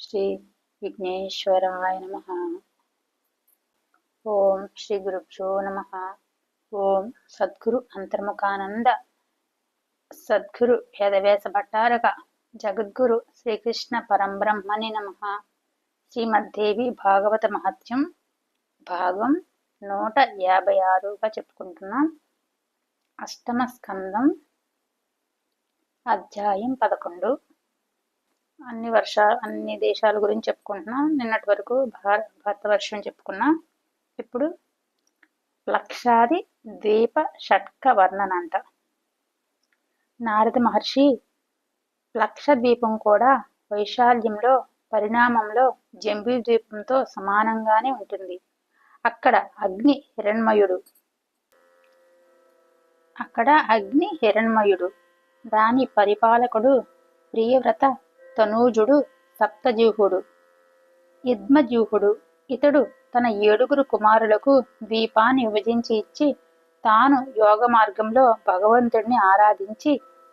శ్రీ విఘ్నేశ్వరాయ నమ. ఓం శ్రీ గురుభ్యో నమ. ఓం సద్గురు అంతర్ముఖానంద సద్గురు వేదవేశ భట్టారక జగద్గురు శ్రీకృష్ణ పరంబ్రహ్మణి నమ. శ్రీమద్దేవి భాగవత మహత్యం భాగం నూట యాభై ఆరుగా చెప్పుకుంటున్నాం. అష్టమ స్కందం అధ్యాయం పదకొండు. అన్ని వర్ష అన్ని దేశాల గురించి చెప్పుకుంటున్నా. నిన్నటి వరకు భార భారతవర్షం చెప్పుకున్నా. ఇప్పుడు లక్షాది ద్వీప షట్క వర్ణన అంట. నారద మహర్షి లక్ష ద్వీపం కూడా వైశాల్యంలో పరిణామంలో జంబీ ద్వీపంతో సమానంగానే ఉంటుంది. అక్కడ అగ్ని హిరణ్మయుడు. అక్కడ అగ్ని హిరణ్మయుడు. దాని పరిపాలకుడు ప్రియవ్రత తనూజుడు సప్తజీహుడు యుద్మజూహుడు ఇతడు తన ఏడుగురు కుమారులకు ద్వీపాన్ని విభజించి ఇచ్చి తాను యోగ మార్గంలో భగవంతుడిని ఆరాధించి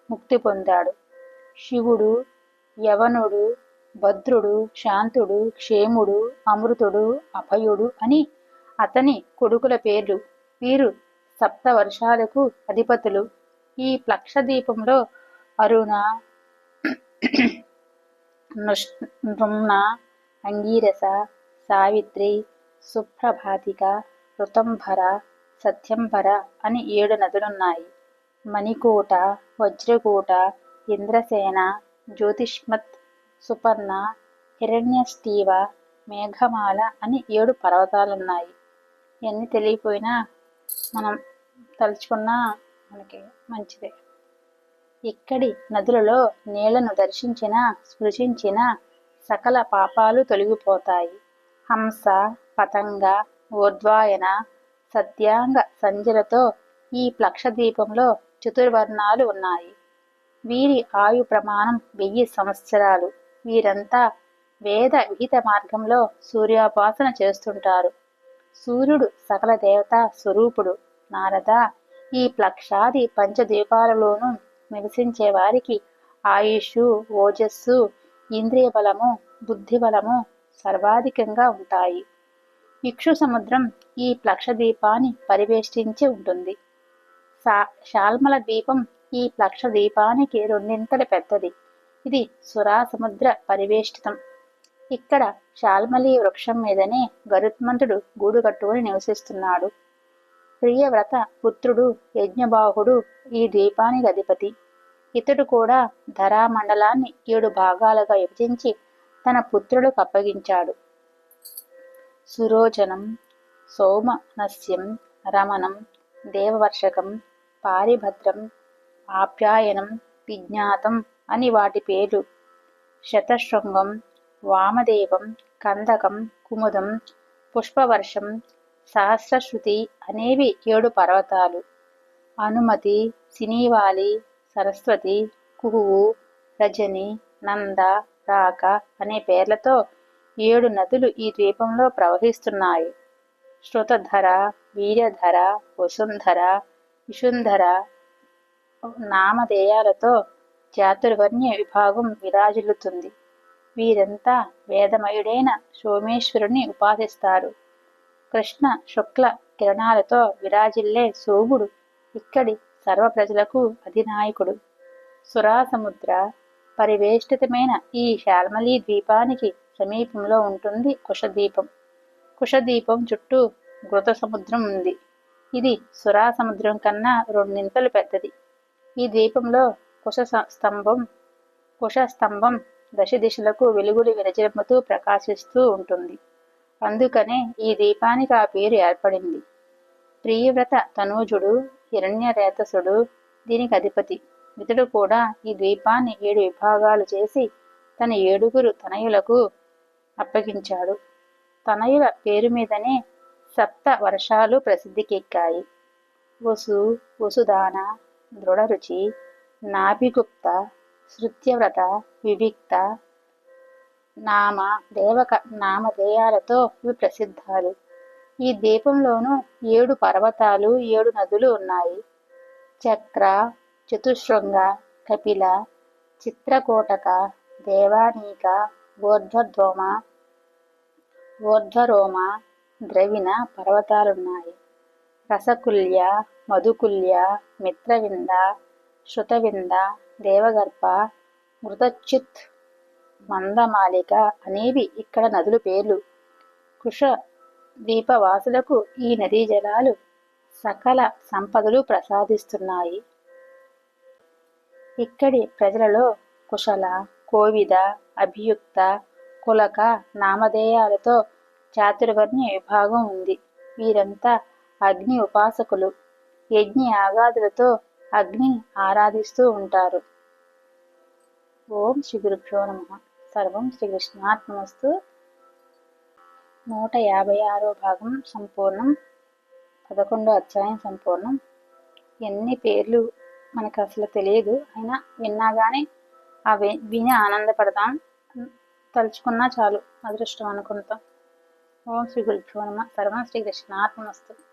ముక్తి పొందాడు. శివుడు యవనుడు భద్రుడు శాంతుడు క్షేముడు అమృతుడు అభయుడు అని అతని కొడుకుల పేర్లు. వీరు సప్త వర్షాలకు అధిపతులు. ఈ ప్లక్ష దీపంలో అరుణ నృమ్న అంగీరస సావిత్రి సుప్రభాతిక ఋతంభర సత్యంభర అని ఏడు నదులున్నాయి. మణికూట వజ్రకూట ఇంద్రసేన జ్యోతిష్మత్ సుపర్ణ హిరణ్యస్టీవ మేఘమాల అని ఏడు పర్వతాలున్నాయి. ఇవన్నీ తెలియపోయినా మనం తలుచుకున్నా మనకి మంచిదే. ఇక్కడి నదులలో నీళ్ళను దర్శించిన స్పృశించిన సకల పాపాలు తొలగిపోతాయి. హంస పతంగ ఊర్ధ్వాయన సత్యాంగ సంజలతో ఈ ప్లక్షదీపంలో చతుర్వర్ణాలు ఉన్నాయి. వీరి ఆయు ప్రమాణం వెయ్యి సంవత్సరాలు. వీరంతా వేద విహిత మార్గంలో సూర్యోపాసన చేస్తుంటారు. సూర్యుడు సకల దేవతా స్వరూపుడు. నారద ఈ ప్లక్షాది పంచదీపాలలోనూ నివసించే వారికి ఆయుష్ ఓజస్సు ఇంద్రియ బలము బుద్ధి బలము సర్వాధికంగా ఉంటాయి. ఇక్షు సముద్రం ఈ ప్లక్ష దీపాన్ని పరివేష్టించి ఉంటుంది. సా శాల్మల ద్వీపం ఈ ప్లక్ష దీపానికి రెండింతల పెద్దది. ఇది సురా సముద్ర పరివేష్టితం. ఇక్కడ శాల్మలి వృక్షం మీదనే గరుత్మంతుడు గూడు కట్టుకుని నివసిస్తున్నాడు. ప్రియవ్రత పుత్రుడు యజ్ఞబాహుడు ఈ ద్వీపానికి అధిపతి. ఇతడు కూడా ధరామండలాన్ని ఏడు భాగాలుగా విభజించి తన పుత్రులకు అప్పగించాడు. సురోచనం సోమనస్యం రమణం దేవవర్షకం పారిభద్రం ఆప్యాయనం విజ్ఞాతం అని వాటి పేర్లు. శతశృంగం వామదేవం కందకం కుముదం పుష్పవర్షం సహస్రశ్రుతి అనేవి ఏడు పర్వతాలు. అనుమతి సినీవాలి సరస్వతి కుహువు రజని నంద రాక అనే పేర్లతో ఏడు నదులు ఈ ద్వీపంలో ప్రవహిస్తున్నాయి. శృతధర వీర్యధర వసుంధర విషుంధర నామధేయాలతో చాతుర్వర్ణ్య విభాగం విరాజిల్లుతుంది. వీరంతా వేదమయుడైన సోమేశ్వరుని ఉపాసిస్తారు కృష్ణ శుక్ల కిరణాలతో విరాజిల్లే సోముడు ఇక్కడి సర్వ ప్రజలకు అధినాయకుడు. సురాసముద్ర పరివేష్టితమైన ఈ శాల్మలీ ద్వీపానికి సమీపంలో ఉంటుంది కుషద్వీపం. కుషద్వీపం చుట్టూ ఘృత సముద్రం ఉంది. ఇది సురా సముద్రం కన్నా రెండింతలు పెద్దది. ఈ ద్వీపంలో కుశ స్తంభం కుశ స్తంభం దశ దిశలకు వెలుగులు విరజిమ్ముతూ ప్రకాశిస్తూ ఉంటుంది. అందుకనే ఈ దీపానికి ఆ పేరు ఏర్పడింది. ప్రియవ్రత తనూజుడు హిరణ్యరేతసుడు దీనికి అధిపతి. మితుడు కూడా ఈ ద్వీపాన్ని ఏడు విభాగాలు చేసి తన ఏడుగురు తనయులకు అప్పగించాడు. తనయుల పేరు మీదనే సప్త వర్షాలు ప్రసిద్ధికెక్కాయి. వసు వసుదాన దృఢరుచి నాభిగుప్త శృత్యవ్రత వివిక్త నామ దేవక నామధేయాలతో ఇవి ప్రసిద్ధాలు ఈ ద్వీపంలోనూ ఏడు పర్వతాలు ఏడు నదులు ఉన్నాయి. చక్ర చతుశృంగ కపిల చిత్రకోటక దేవానీక ఊర్ధ్వద్రోమ ఊర్ధ్వరోమ ద్రవిణ పర్వతాలున్నాయి. రసకుల్య మధుకుల్య మిత్రవింద శృతవింద దేవగర్భ మృతచిత్ మందమాలిక అనేవి ఇక్కడ నదుల పేర్లు. కుష ద్వీపవాసులకు ఈ నదీ జలాలు సకల సంపదలు ప్రసాదిస్తున్నాయి. ఇక్కడి ప్రజలలో కుశల కోవిద అభియుక్త కులక నామధేయాలతో చాతుర్వర్ణ్య విభాగం ఉంది. వీరంతా అగ్ని ఉపాసకులు. యజ్ఞ యాగాదులతో అగ్నిని ఆరాధిస్తూ ఉంటారు. ఓం శ్రీ గురుభ్యో నమ. సర్వం శ్రీ కృష్ణాత్మస్తు నూట యాభై ఆరో భాగం సంపూర్ణం. పదకొండో అధ్యాయం సంపూర్ణం. ఎన్ని పేర్లు మనకు అసలు తెలియదు. అయినా విన్నా కానీ అవి విని ఆనందపడతాం. తలుచుకున్నా చాలు అదృష్టం అనుకుంటాం. ఓం శ్రీ గురుభ్యో నమ. సర్వం శ్రీ కృష్ణాత్మస్తు